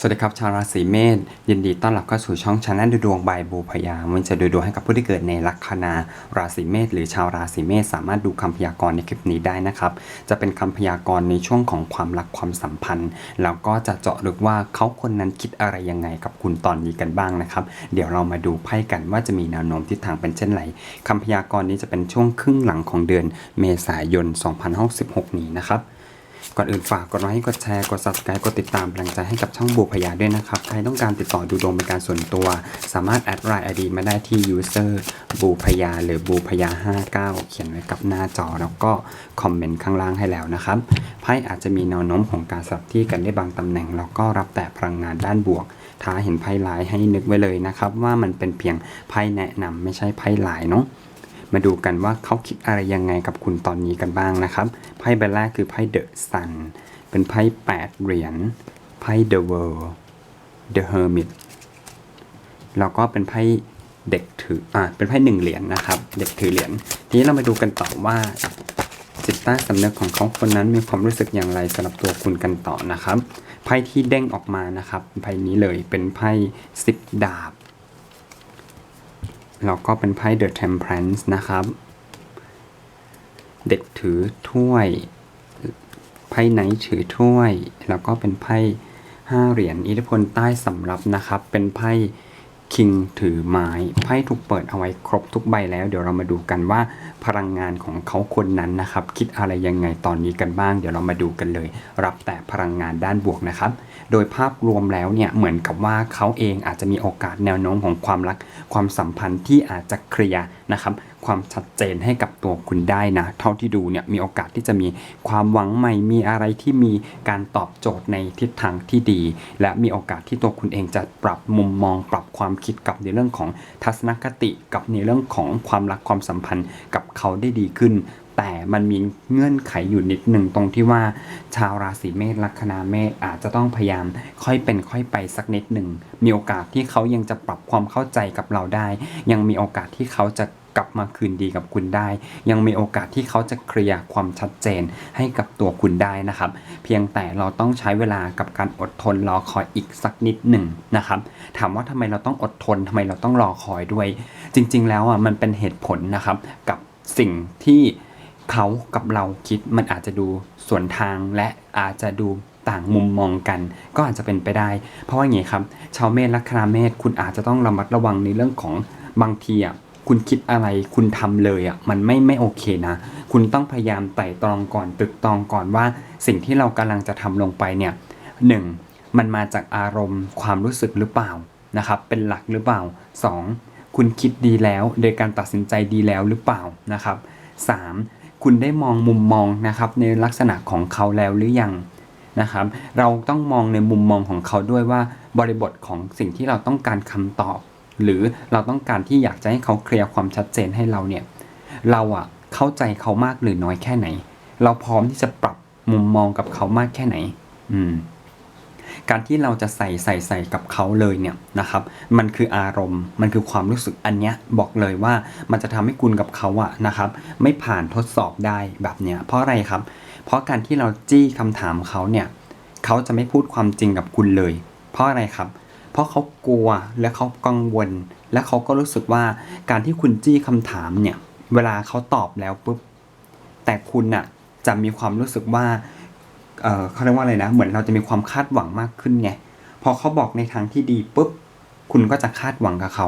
สวัสดีครับชาวราศีเมษยินดีต้อนรับเข้าสู่ช่องชาแนลดูดวงบายบูพยามันจะดูดวงให้กับผู้ที่เกิดในลัคนาราศีเมษหรือชาวราศีเมษสามารถดูคำพยากรณ์ในคลิปนี้ได้นะครับ จะเป็นคำพยากรณ์ในช่วงของความรักความสัมพันธ์แล้วก็จะเจาะลึกว่าเขาคนนั้นคิดอะไรยังไงกับคุณตอนนี้กันบ้างนะครับ เดี๋ยวเรามาดูไพ่กันว่าจะมีแนวโน้มทิศทางเป็นเช่นไรคำพยากรณ์นี้จะเป็นช่วงครึ่งหลังของเดือนเมษายน 2066 นี้นะครับ ก่อนอื่นฝากกดไลค์กดแชร์กด subscribe กดติดตามเป็นกำลังใจให้กับช่องบูพยาด้วยนะครับ ใครต้องการติดต่อดูดวงเป็นการส่วนตัว สามารถแอดไลน์ ID มาได้ที่ user บูพยาหรือบูพยา59 เขียนไว้กับหน้าจอ แล้วก็คอมเมนต์ข้างล่างให้แล้วนะครับไพ่อาจจะมีแนวโน้มของการสลับที่กันได้บางตำแหน่ง แล้วก็รับแต่พลังงานด้านบวก ถ้าเห็นไพ่ลายให้นึกไว้เลยนะครับว่ามันเป็นเพียงไพ่แนะนำไม่ใช่ไพ่ลายเนาะ มาดูกันว่าเขาคิดอะไรยังไงกับคุณตอนนี้กันบ้างนะครับ ไพ่ใบแรกคือไพ่เดอะซัน เป็นไพ่แปดเหรียญ ไพ่เดอะเวิลด์เดอะเฮอร์มิตแล้วก็เป็นไพ่เด็กถือ อ่า เป็นไพ่หนึ่งเหรียญนะครับ เด็กถือเหรียญ ทีนี้เรามาดูกันต่อว่าจิตใต้สำนึกของเขาคนนั้นมีความรู้สึกอย่างไรสำหรับตัวคุณกันต่อนะครับ ไพ่ที่เด้งออกมานะครับไพ่นี้เลยเป็นไพ่สิบดาบ แล้วก็เป็นไพ่ The Temperance นะครับ เด็กถือถ้วย ไพ่ไหนถือถ้วย แล้วก็เป็นไพ่ห้าเหรียญอิทธิพลใต้สำรับนะครับ เป็นไพ่ คิงถือไม้ไพ่ถูกเปิดเอาไว้ครบทุกใบแล้ว เดี๋ยวเรามาดูกันว่าพลังงานของเขาคนนั้นนะครับ คิดอะไรยังไงตอนนี้กันบ้าง เดี๋ยวเรามาดูกันเลย รับแต่พลังงานด้านบวกนะครับ โดยภาพรวมแล้วเนี่ยเหมือนกับว่าเขาเองอาจจะมีโอกาสแนวโน้มของความรักความสัมพันธ์ที่อาจจะเคลียร์นะครับ ความชัดเจนให้กับตัวคุณได้นะ เท่าที่ดูเนี่ยมีโอกาสที่จะมีความหวังใหม่ มีอะไรที่มีการตอบโจทย์ในทิศทางที่ดี และมีโอกาสที่ตัวคุณเองจะปรับมุมมอง ปรับความคิดกับในเรื่องของทัศนคติกับในเรื่องของความรักความสัมพันธ์กับเขาได้ดีขึ้นแต่มันมีเงื่อนไขอยู่นิดหนึ่งตรงที่ว่า ชาวราศีเมษลัคนาเมษอาจจะต้องพยายาม ค่อยเป็นค่อยไปสักนิดหนึ่งมีโอกาสที่เขายังจะปรับความเข้าใจกับเราได้ ยังมีโอกาสที่เขาจะ กลับมาคืนดีกับคุณได้ ยังมีโอกาสที่เขาจะเคลียร์ความชัดเจนให้กับตัวคุณได้นะครับ เพียงแต่เราต้องใช้เวลากับการอดทนรอคอยอีกสักนิดหนึ่งนะครับ ถามว่าทำไมเราต้องอดทนทำไมเราต้องรอคอยด้วย จริง ๆ แล้วอะมันเป็นเหตุผลนะครับกับสิ่งที่เขากับเราคิดมันอาจจะดูส่วนทางและอาจจะดูต่างมุมมองกันก็อาจจะเป็นไปได้ เพราะว่าอย่างนี้ครับ ชาวเมษลัคนาเมษคุณอาจจะต้องระมัดระวังในเรื่องของบางทีอะ คุณคิดอะไรคุณทำเลยอะมันไม่ไม่โอเคนะ คุณต้องพยายามไต่ตรองก่อนตึกตรองก่อนว่า สิ่งที่เรากำลังจะทำลงไปเนี่ยหนึ่งมันมาจากอารมณ์ความรู้สึกหรือเปล่านะครับ เป็นหลักหรือเปล่าสองคุณคิดดีแล้ว โดยการตัดสินใจดีแล้วหรือเปล่านะครับสามคุณได้มองมุมมองนะครับ ในลักษณะของเขาแล้วหรือยังนะครับ เราต้องมองในมุมมองของเขาด้วยว่าบริบทของสิ่งที่เราต้องการคำตอบ หรือเราต้องการที่อยากจะให้เขาเคลียร์ความชัดเจนให้เราเนี่ยเราอะเข้าใจเขามากหรือน้อยแค่ไหน เราพร้อมที่จะปรับมุมมองกับเขามากแค่ไหน อืม การที่เราจะใส่ใส่ใส่กับเขาเลยเนี่ยนะครับ มันคืออารมณ์ มันคือความรู้สึกอันเนี้ยบอกเลยว่ามันจะทำให้คุณกับเขาอะนะครับ ไม่ผ่านทดสอบได้แบบเนี้ย เพราะอะไรครับ เพราะการที่เราจี้คำถามเขาเนี่ย เขาจะไม่พูดความจริงกับคุณเลย เพราะอะไรครับเพราะเขากลัวและเขากังวล และเขาก็รู้สึกว่าการที่คุณจี้คำถามเนี่ย เวลาเขาตอบแล้วปุ๊บ แต่คุณน่ะจะมีความรู้สึกว่าเอ่อเขาเรียกว่าอะไรนะ เหมือนเราจะมีความคาดหวังมากขึ้นไง พอเขาบอกในทางที่ดีปุ๊บ คุณก็จะคาดหวังกับเขา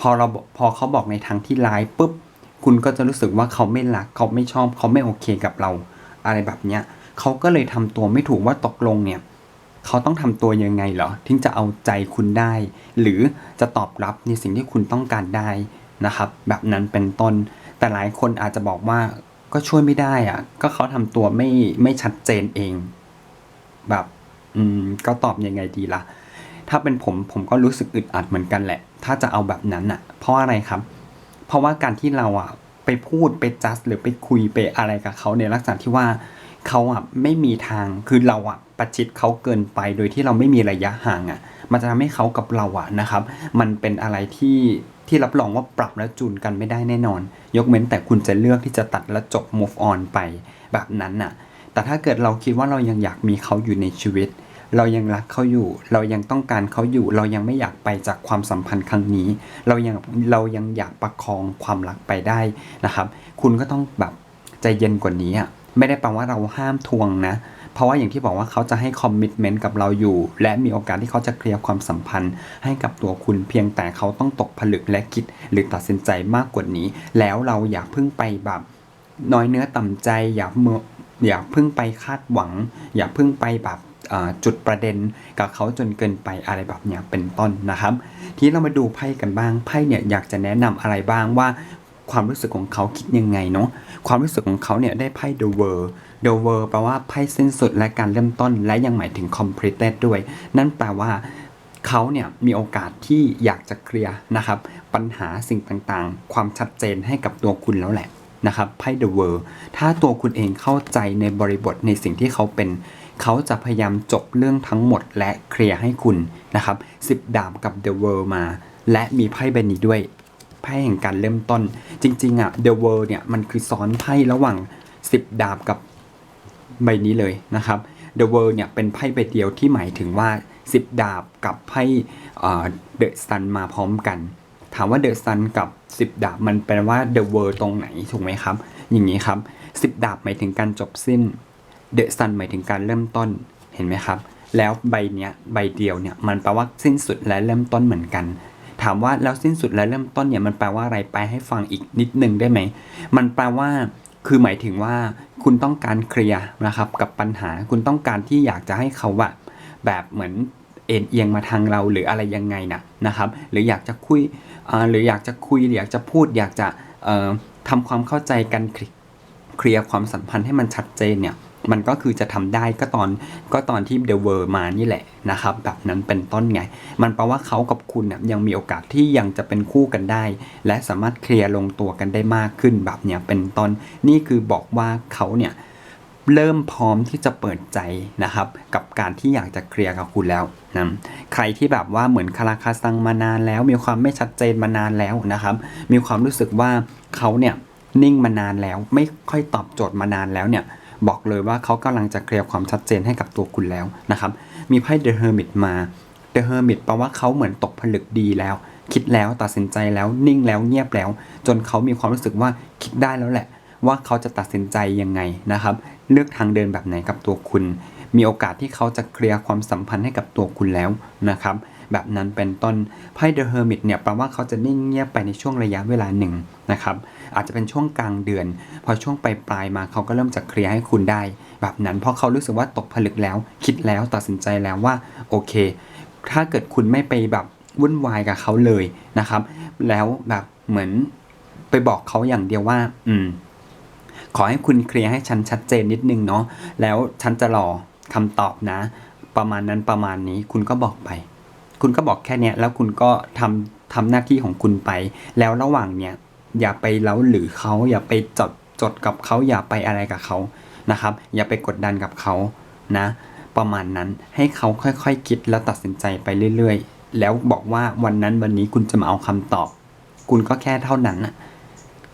พอเราพอเขาบอกในทางที่ร้ายปุ๊บ คุณก็จะรู้สึกว่าเขาไม่รัก เขาไม่ชอบ เขาไม่โอเคกับเรา อะไรแบบเนี้ยเขาก็เลยทำตัวไม่ถูกว่าตกลงเนี่ย เขาต้องทำตัวยังไงเหรอถึงจะเอาใจคุณได้ หรือจะตอบรับในสิ่งที่คุณต้องการได้นะครับ แบบนั้นเป็นต้น แต่หลายคนอาจจะบอกว่าก็ช่วยไม่ได้อะก็เขาทำตัวไม่ไม่ชัดเจนเอง แบบอืมก็ตอบยังไงดีล่ะ ถ้าเป็นผมผมก็รู้สึกอึดอัดเหมือนกันแหละ ถ้าจะเอาแบบนั้นอะเพราะอะไรครับ เพราะว่าการที่เราอะไปพูดไปจัดหรือไปคุยไปอะไรกับเขาในลักษณะที่ว่าเขาอะไม่มีทางคือเราอะ ประชิดเขาเกินไป โดยที่เราไม่มีระยะห่างอะ มันจะทำให้เขากับเราอะนะครับ มันเป็นอะไรที่ที่รับรองว่าปรับและจูนกันไม่ได้แน่นอน ยกเว้นแต่คุณจะเลือกที่จะตัดและจบ move on ไปแบบนั้นน่ะ แต่ถ้าเกิดเราคิดว่าเรายังอยากมีเขาอยู่ในชีวิต เรายังรักเขาอยู่ เรายังต้องการเขาอยู่ เรายังไม่อยากไปจากความสัมพันธ์ครั้งนี้ เรายังเรายังอยากประคองความรักไปได้นะครับ คุณก็ต้องแบบใจเย็นกว่านี้อะไม่ได้แปลว่าเราห้ามทวงนะ เพราะว่าอย่างที่บอกว่าเขาจะให้คอมมิชเมนต์กับเราอยู่ และมีโอกาสที่เขาจะเคลียร์ความสัมพันธ์ ให้กับตัวคุณเพียงแต่เขาต้องตกผลึกและคิด หรือตัดสินใจมากกว่านี้ แล้วเราอย่าเพิ่งไปแบบน้อยเนื้อต่ำใจอย่าเมื่ออย่าเพิ่งไปคาดหวัง อย่าเพิ่งไปแบบจุดประเด็นกับเขาจนเกินไปอะไรแบบเนี้ยเป็นต้นนะครับ ทีนี้เรามาดูไพ่กันบ้างไพ่เนี่ยอยากจะแนะนำอะไรบ้างว่าความรู้สึกของเขาคิดยังไงเนาะความรู้สึกของเขาเนี่ยได้ไพ่ The World The World แปลว่าไพ่สิ้นสุดและการเริ่มต้น และยังหมายถึง completed ด้วย นั่นแปลว่าเขาเนี่ยมีโอกาสที่อยากจะเคลียร์นะครับ ปัญหาสิ่งต่างๆ ความชัดเจนให้กับตัวคุณแล้วแหละนะครับไพ่ The World ถ้าตัวคุณเองเข้าใจในบริบทในสิ่งที่เขาเป็น เขาจะพยายามจบเรื่องทั้งหมดและเคลียร์ให้คุณนะครับสิบดาบกับ The World มา และมีไพ่ใบนี้ด้วยไพ่แห่งการเริ่มต้น จริงๆอะ The World เนี่ยมันคือซ้อนไพ่ระหว่าง 10 ดาบกับ ใบนี้เลยนะครับ The World เนี่ยเป็นไพ่ใบเดียวที่หมายถึงว่า 10 ดาบกับไพ่เดอะซันมาพร้อมกัน ถามว่าเดอะซันกับ 10 ดาบมันแปลว่า The World ตรงไหนถูกไหมครับ อย่างนี้ครับ 10 ดาบหมายถึงการจบสิ้นเดอะซันหมายถึงการเริ่มต้นเห็นไหมครับ แล้วใบเนี้ยใบเดียวเนี่ยมันแปลว่าสิ้นสุดและเริ่มต้นเหมือนกัน ถามว่าแล้วสิ้นสุดและเริ่มต้นเนี่ยมันแปลว่าอะไรไปให้ฟังอีกนิดนึงได้ไหมมันแปลว่า คือหมายถึงว่าคุณต้องการเคลียร์นะครับกับปัญหาคุณต้องการที่อยากจะให้เขาอะแบบเหมือนเอ็นเอียงมาทางเราหรืออะไรยังไงนะนะครับ หรืออยากจะคุยอ่าหรืออยากจะคุยหรืออยากจะพูด อยากจะเอ่อทำความเข้าใจกันเคลียร์ความสัมพันธ์ให้มันชัดเจนเนี่ย มันก็คือจะทำได้ก็ตอนก็ตอนที่เดเวอร์มานี่แหละนะครับแบบนั้นเป็นต้นไง มันแปลว่าเขากับคุณเนี่ยยังมีโอกาสที่ยังจะเป็นคู่กันได้ และสามารถเคลียร์ลงตัวกันได้มากขึ้นแบบเนี้ยเป็นต้นนี่คือบอกว่าเขาเนี่ยเริ่มพร้อมที่จะเปิดใจนะครับ กับการที่อยากจะเคลียร์กับคุณแล้วนะใครที่แบบว่าเหมือนคาราคาซังมานานแล้ว มีความไม่ชัดเจนมานานแล้วนะครับ มีความรู้สึกว่าเขาเนี่ยนิ่งมานานแล้ว ไม่ค่อยตอบโจทย์มานานแล้วเนี่ย บอกเลยว่าเขากำลังจะเคลียร์ความชัดเจนให้กับตัวคุณแล้วนะครับ มีไพ่ The Hermit มา The Hermit แปลว่าเขาเหมือนตกผลึกดีแล้ว คิดแล้วตัดสินใจแล้วนิ่งแล้วเงียบแล้ว จนเขามีความรู้สึกว่าคิดได้แล้วแหละ ว่าเขาจะตัดสินใจยังไงนะครับ เลือกทางเดินแบบไหนกับตัวคุณ มีโอกาสที่เขาจะเคลียร์ความสัมพันธ์ให้กับตัวคุณแล้วนะครับแบบนั้นเป็นต้นไพ่ The Hermit เนี่ยแปลว่าเขาจะนิ่งเงียบไปในช่วงระยะเวลาหนึ่งนะครับ อาจจะเป็นช่วงกลางเดือน พอช่วงปลายปลายๆมาเขาก็เริ่มจะเคลียร์ให้คุณได้ แบบนั้นเพราะเขารู้สึกว่าตกผลึกแล้ว คิดแล้วตัดสินใจแล้วว่าโอเค ถ้าเกิดคุณไม่ไปแบบวุ่นวายกับเขาเลยนะครับ แล้วแบบเหมือนไปบอกเขาอย่างเดียวว่า อืม ขอให้คุณเคลียร์ให้ฉันชัดเจนนิดนึงเนาะแล้วฉันจะรอคำตอบนะ ประมาณนั้นประมาณนี้คุณก็บอกไป คุณก็บอกแค่เนี้ยแล้วคุณก็ทำทำหน้าที่ของคุณไป แล้วระหว่างเนี้ย อย่าไปเล้าหรือเขาอย่าไปจดจดกับเขาอย่าไปอะไรกับเขานะครับ อย่าไปกดดันกับเขานะ ประมาณนั้นให้เขาค่อยๆคคิดแล้วตัดสินใจไปเรื่อยๆ แล้วบอกว่าวันนั้นวันนี้คุณจะมาเอาคำตอบ คุณก็แค่เท่านั้นนะ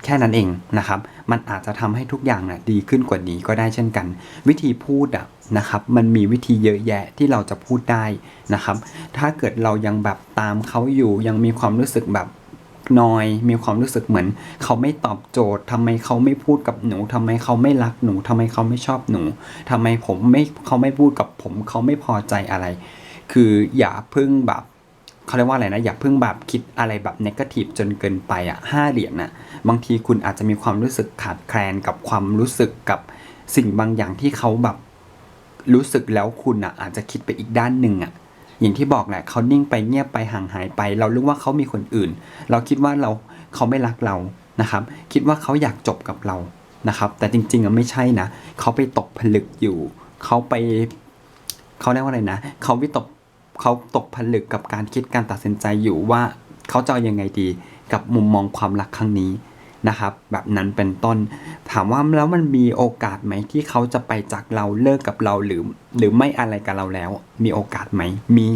แค่นั้นเองนะครับ มันอาจจะทำให้ทุกอย่างน่ะดีขึ้นกว่านี้ก็ได้เช่นกัน วิธีพูดอะนะครับ มันมีวิธีเยอะแยะที่เราจะพูดได้นะครับ ถ้าเกิดเรายังแบบตามเขาอยู่ยังมีความรู้สึกแบบ นอย มีความรู้สึกเหมือน เขาไม่ตอบโจทย์ทำไมเขาไม่พูดกับหนูทำไมเขาไม่รักหนูทำไมเขาไม่ชอบหนูทำไมผมไม่เขาไม่พูดกับผม เขาไม่พอใจอะไร คืออย่าพึ่งแบบเขาเรียกว่าอะไรนะ อย่าเพิ่งแบบคิดอะไรแบบนกาทีฟจนเกินไปอะห้าเหรียญน่ะบางทีคุณอาจจะมีความรู้สึกขาดแคลนกับความรู้สึกกับสิ่งบางอย่างที่เขาแบบรู้สึกแล้วคุณอะอาจจะคิดไปอีกด้านหนึ่งอะ อย่างที่บอกแหละเขานิ่งไปเงียบไปห่างหายไป เรารู้ว่าเขามีคนอื่น เราคิดว่าเราเขาไม่รักเรานะครับ คิดว่าเขาอยากจบกับเรานะครับ แต่จริงๆอะไม่ใช่นะเขาไปตกผลึกอยู่ เขาไปเขาเรียกว่าอะไรนะเขาวิตกเขาตกผลึกกับการคิดการตัดสินใจอยู่ว่าเขาจะเอายังไงดีกับมุมมองความรักครั้งนี้ นะครับ แบบนั้นเป็นต้น ถามว่าแล้วมันมีโอกาสไหมที่เขาจะไปจากเราเลิกกับเราหรือ หรือไม่อะไรกับเราแล้ว มีโอกาสไหมมี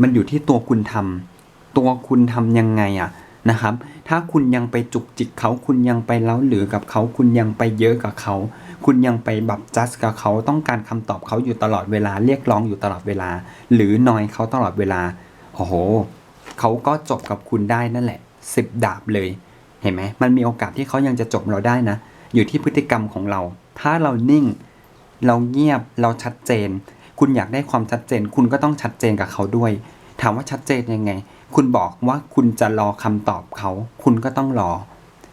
มันอยู่ที่ตัวคุณทำตัวคุณทำยังไงอะนะครับ ถ้าคุณยังไปจุกจิกเขาคุณยังไปเล้าหรือกับเขา คุณยังไปเยอะกับเขา คุณยังไปแบบจัดกับเขาต้องการคำตอบเขาอยู่ตลอดเวลาเรียกร้องอยู่ตลอดเวลา หรือนอยเขาตลอดเวลาโอ้โหเขาก็จบกับคุณได้นั่นแหละสิบดาบเลย เห็นไหมมันมีโอกาสที่เขายังจะจบเราได้นะ อยู่ที่พฤติกรรมของเรา ถ้าเรานิ่ง เราเงียบเราชัดเจน คุณอยากได้ความชัดเจน คุณก็ต้องชัดเจนกับเขาด้วย ถามว่าชัดเจนยังไง คุณบอกว่าคุณจะรอคำตอบเขา คุณก็ต้องรอ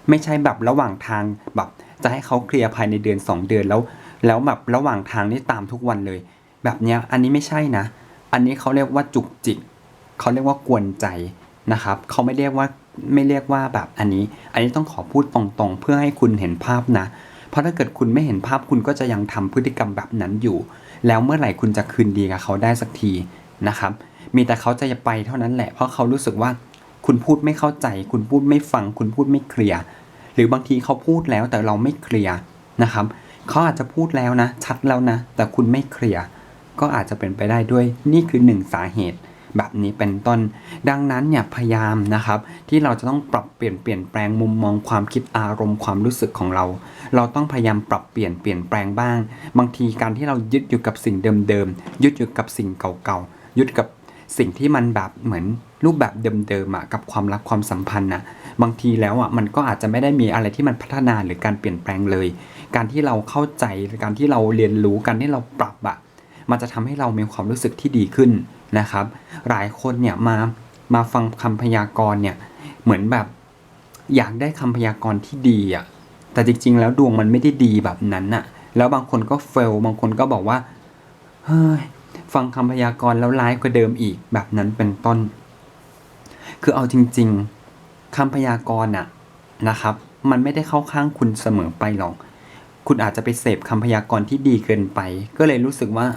ไม่ใช่แบบระหว่างทางแบบจะให้เขาเคลียร์ภายในเดือน 2 เดือนแล้ว แล้วแบบระหว่างทางนี่ตามทุกวันเลย แบบเนี้ยอันนี้ไม่ใช่นะ อันนี้เขาเรียกว่าจุกจิกเขาเรียกว่ากวนใจนะครับเขาไม่เรียกว่า ไม่เรียกว่าแบบอันนี้ อันนี้ต้องขอพูดตรงๆ เพื่อให้คุณเห็นภาพนะ เพราะถ้าเกิดคุณไม่เห็นภาพคุณก็จะยังทำพฤติกรรมแบบนั้นอยู่ แล้วเมื่อไหร่คุณจะคืนดีกับเขาได้สักทีนะครับ มีแต่เขาจะไปเท่านั้นแหละ เพราะเขารู้สึกว่าคุณพูดไม่เข้าใจ คุณพูดไม่ฟัง คุณพูดไม่เคลียร์ หรือบางทีเขาพูดแล้วแต่เราไม่เคลียร์นะครับ เขาอาจจะพูดแล้วนะ ชัดแล้วนะ แต่คุณไม่เคลียร์ ก็อาจจะเป็นไปได้ด้วย นี่คือหนึ่งสาเหตุ แบบนี้เป็นต้น ดังนั้นเนี่ยพยายามนะครับ ที่เราจะต้องปรับเปลี่ยนเปลี่ยนแปลงมุมมองความคิดอารมณ์ความรู้สึกของเรา เราต้องพยายามปรับเปลี่ยนเปลี่ยนแปลงบ้าง บางทีการที่เรายึดอยู่กับสิ่งเดิมๆยึดอยู่กับสิ่งเก่าๆยึดกับสิ่งที่มันแบบเหมือนรูปแบบเดิมๆอะกับความรักความสัมพันธ์นะบางทีแล้วอะมันก็อาจจะไม่ได้มีอะไรที่มันพัฒนาหรือการเปลี่ยนแปลงเลย การที่เราเข้าใจการที่เราเรียนรู้การที่เราปรับอะมันจะทำให้เรามีความรู้สึกที่ดีขึ้น นะครับ หลายคนเนี่ยมามาฟังคำพยากรณ์เนี่ยเหมือนแบบอยากได้คำพยากรณ์ที่ดีอะแต่จริง ๆ แล้วดวงมันไม่ได้ดีแบบนั้นอะแล้วบางคนก็เฟลบางคนก็บอกว่าเฮ้ยฟังคำพยากรณ์แล้วร้ายกว่าเดิมอีกแบบนั้นเป็นต้น คือเอาจริง ๆคำพยากรณ์อะนะครับ มันไม่ได้เข้าข้างคุณเสมอไปหรอก คุณอาจจะไปเสพคำพยากรณ์ที่ดีเกินไป ก็เลยรู้สึกว่า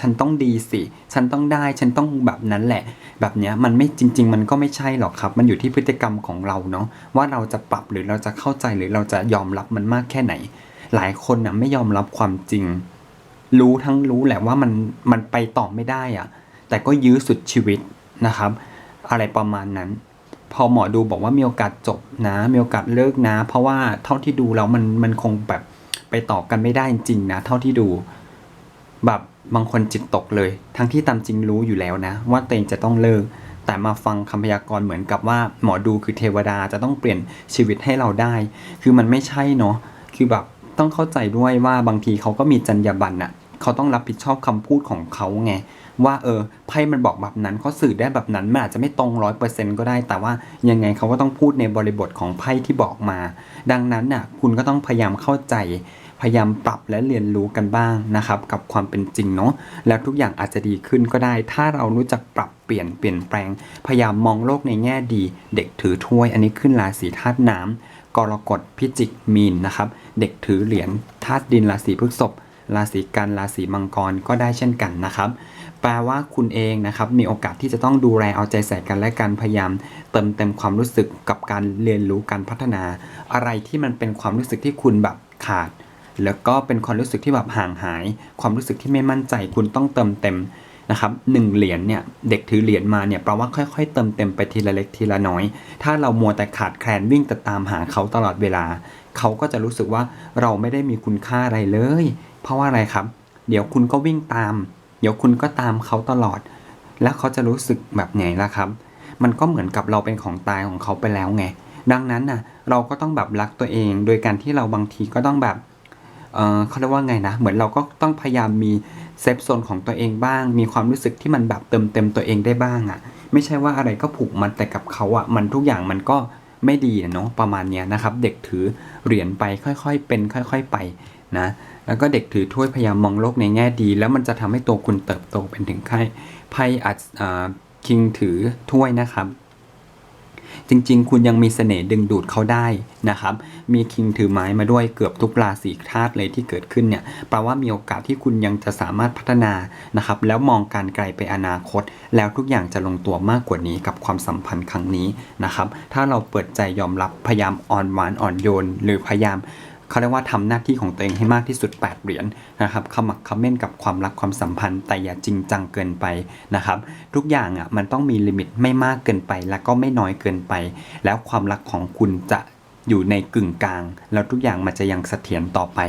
ฉันต้องดีสิ ฉันต้องได้ฉันต้องแบบนั้นแหละ แบบเนี้ยมันไม่จริง ๆ มันก็ไม่ใช่หรอกครับ มันอยู่ที่พฤติกรรมของเราเนาะว่าเราจะปรับหรือเราจะเข้าใจหรือเราจะยอมรับมันมากแค่ไหน หลายคนนะไม่ยอมรับความจริง รู้ทั้งรู้แหละว่ามันมันไปต่อไม่ได้อะแต่ก็ยื้อสุดชีวิตนะครับ อะไรประมาณนั้นพอหมอดูบอกว่ามีโอกาสจบนะ มีโอกาสเลิกนะ เพราะว่าเท่าที่ดูแล้วมันมันคงแบบ ไปต่อกันไม่ได้จริงๆนะ เท่าที่ดู แบบบางคนจิตตกเลย ทั้งที่ตามจริงรู้อยู่แล้วนะ ว่าตัวเองจะต้องเลิก แต่มาฟังคำพยากรณ์เหมือนกับว่า หมอดูคือเทวดาจะต้องเปลี่ยนชีวิตให้เราได้ คือมันไม่ใช่เนาะคือแบบต้องเข้าใจด้วยว่าบางทีเขาก็มีจรรยาบรรณอะเขาต้องรับผิดชอบคำพูดของเขาไง ว่าเออไพ่มันบอกแบบนั้นเขาสื่อได้แบบนั้นมันอาจจะไม่ตรงร้อยเปอร์เซ็นก็ได้ แต่ว่ายังไงเขาก็ต้องพูดในบริบทของไพ่ที่บอกมา ดังนั้นน่ะคุณก็ต้องพยายามเข้าใจพยายามปรับและเรียนรู้กันบ้างนะครับ กับความเป็นจริงเนาะแล้วทุกอย่างอาจจะดีขึ้นก็ได้ ถ้าเรารู้จักปรับเปลี่ยนเปลี่ยนแปลง พยายามมองโลกในแง่ดี เด็กถือถ้วย อันนี้ขึ้นราศีธาตุน้ำกรกฎพิจิกมีนนะครับ เด็กถือเหรียญธาตุดินราศีพฤษภราศีกันราศีมังกรก็ได้เช่นกันนะครับ แปลว่าคุณเองนะครับมีโอกาสที่จะต้องดูแลเอาใจใส่กันและกันพยายามเติมเต็มความรู้สึกกับการเรียนรู้การพัฒนา อะไรที่มันเป็นความรู้สึกที่คุณแบบขาด แล้วก็เป็นความรู้สึกที่แบบห่างหาย ความรู้สึกที่ไม่มั่นใจคุณต้องเติมเต็มนะครับหนึ่งเหรียญเนี่ยเด็กถือเหรียญมาเนี่ยแปลว่าค่อยๆ เติมเต็มไปทีละเล็กทีละน้อย ถ้าเรามัวแต่ขาดแคลนวิ่งแต่ตามหาเขาตลอดเวลา เขาก็จะรู้สึกว่าเราไม่ได้มีคุณค่าอะไรเลย เพราะว่าอะไรครับ เดี๋ยวคุณก็วิ่งตาม เดี๋ยวคุณก็ตามเขาตลอด แล้วเขาจะรู้สึกแบบไหนล่ะครับ มันก็เหมือนกับเราเป็นของตายของเขาไปแล้วไง ดังนั้นน่ะ เราก็ต้องแบบรักตัวเอง โดยการที่เราบางทีก็ต้องแบบเออเขาเรียกว่าไงนะ เหมือนเราก็ต้องพยายามมีเซฟโซนของตัวเองบ้าง มีความรู้สึกที่มันแบบเติมเต็มตัวเองได้บ้างอะ่ะ ไม่ใช่ว่าอะไรก็ผูกมันแต่กับเขาอะ่ะ มันทุกอย่างมันก็ไม่ดีเนาะประมาณเนี้ยนะครับ เด็กถือเหรียญไปค่อยๆเป็น ค่อย ๆ ไป นะแล้วก็เด็กถือถ้วยพยายามมองโลกในแง่ดี แล้วมันจะทำให้ตัวคุณเติบโตเป็นถึงไพ่ไพ่อัดคิงถือถ้วยนะครับ จริงๆ คุณยังมีเสน่ห์ดึงดูดเขาได้นะครับ มีคิงถือไม้มาด้วยเกือบทุกราศีธาตุเลยที่เกิดขึ้นเนี่ยแปลว่ามีโอกาสที่คุณยังจะสามารถพัฒนานะครับ แล้วมองการไกลไปอนาคต แล้วทุกอย่างจะลงตัวมากกว่านี้กับความสัมพันธ์ครั้งนี้นะครับ ถ้าเราเปิดใจยอมรับพยายามอ่อนหวานอ่อนโยน หรือพยายาม เขาเรียกว่าทำหน้าที่ของตัวเองให้มากที่สุด 8 เหรียญนะครับขมักเขม้นกับความรักความสัมพันธ์ แต่อย่าจริงจังเกินไปนะครับ ทุกอย่างอะมันต้องมีลิมิตไม่มากเกินไป แล้วก็ไม่น้อยเกินไป แล้วความรักของคุณจะ อยู่ในกึ่งกลาง แล้วทุกอย่างมันจะยังเสถียรต่อไป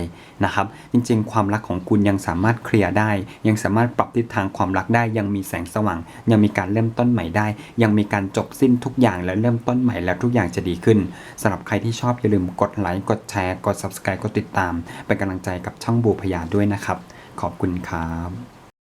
นะครับ จริงๆ ความรักของคุณยังสามารถเคลียร์ได้ ยังสามารถปรับทิศทางความรักได้ ยังมีแสงสว่าง ยังมีการเริ่มต้นใหม่ได้ ยังมีการจบสิ้นทุกอย่างแล้วเริ่มต้นใหม่แล้วทุกอย่างจะดีขึ้นสำหรับใครที่ชอบอย่าลืมกดไลค์กดแชร์กด subscribe กดติดตาม เป็นกำลังใจกับช่องบูพยาด้วยนะครับ ขอบคุณครับ